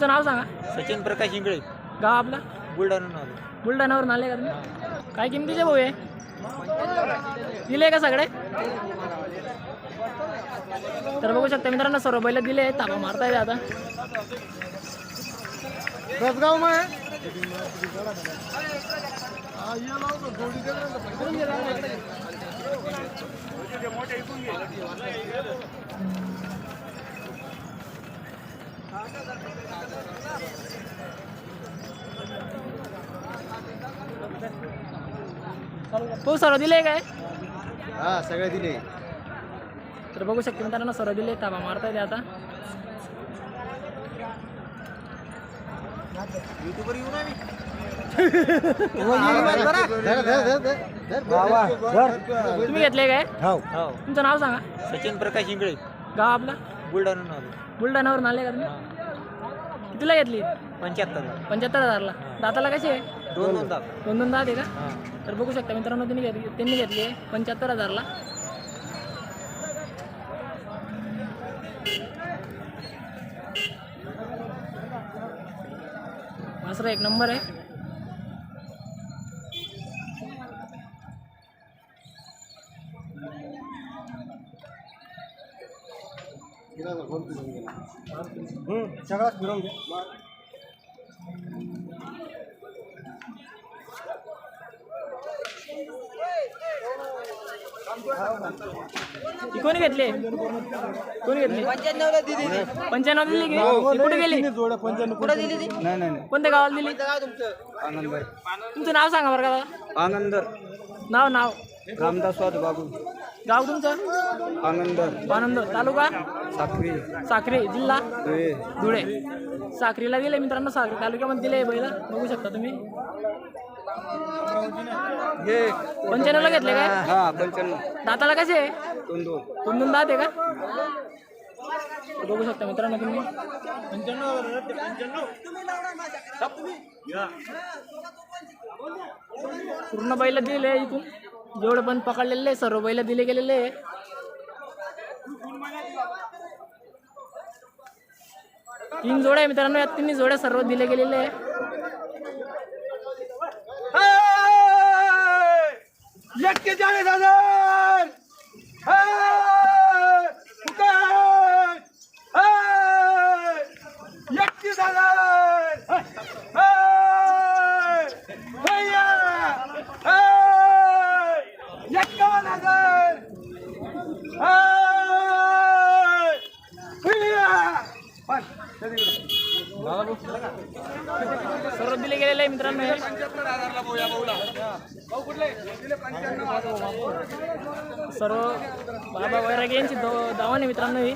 तुमचं नाव सांगा. सचिन प्रकाश इंगळे. गाव आपलं? बुलढाणा आलो. बुलढाण्यावरून आले का तुम्ही? काय किमतीचे भाऊ आहे दिले का सगळे? तर बघू शकता मित्रांनो सर्व बैल दिले ताबा मारता येते आता. रसगाव में हो सर्व दिले काय? हा सगळे दिले तर बघू शकता मित्रांनो सर्व दिले ताबा मारता येते आता. तुम्ही घेतले काय? हो तुमचं नाव सांगा. सचिन प्रकाश इंगळे. गाव आपलं? बुलढाणा बुलढाण्यावरून आले का तुम्ही? कितीला घेतली? पंच्याहत्तर पंच्याहत्तर हजारला. दाताला कशी आहे? दोन दोन दाब दोन दोन दात आहे का? हां. तर बघू शकता मित्रांनो त्यांनी घेतली त्यांनी घेतली आहे पंच्याहत्तर हजारला. वासरा एक नंबर आहे. सगळाच ती कोणी घेतली? कोणी घेतली? पंच्याण्णव दिली. की? ती कुठे गेली? कुठे दिली ती? नाही नाही नाही. कोणत्या गावाला दिली? आनंद तुमचं? नाव सांगा बरं का दादा आनंद. नाव नाव. रामदास वाद बाबू. गाव तुमचं? आनंद आनंद तालुका? साखरी साक्री. जिल्हा? धुळे. धुळे. साक्रीला दिले मित्रांनो साक्री तालुक्यामध्ये दिले बैल. बघू शकता तुम्ही. हे. पंच्याण्णवला घेतले काय? हा पंच्याण्णव. दाताला कसे आहे? दोन दोन दोन दोन दात आहे का? बघू शकता मित्रांनो तुम्ही. पूर्ण बैल दिले इथून. जेवढे पण पकडलेले सर्व बैल दिले गेलेले तीन जोड्या आहे मित्रांनो या तिन्ही जोड्या सर्व दिले गेलेले आहे. दादा सर्व दिले गेलेले आहे मित्रांनो. सर्व बाबा वैराग यांची दो दावण मित्रांनो ही.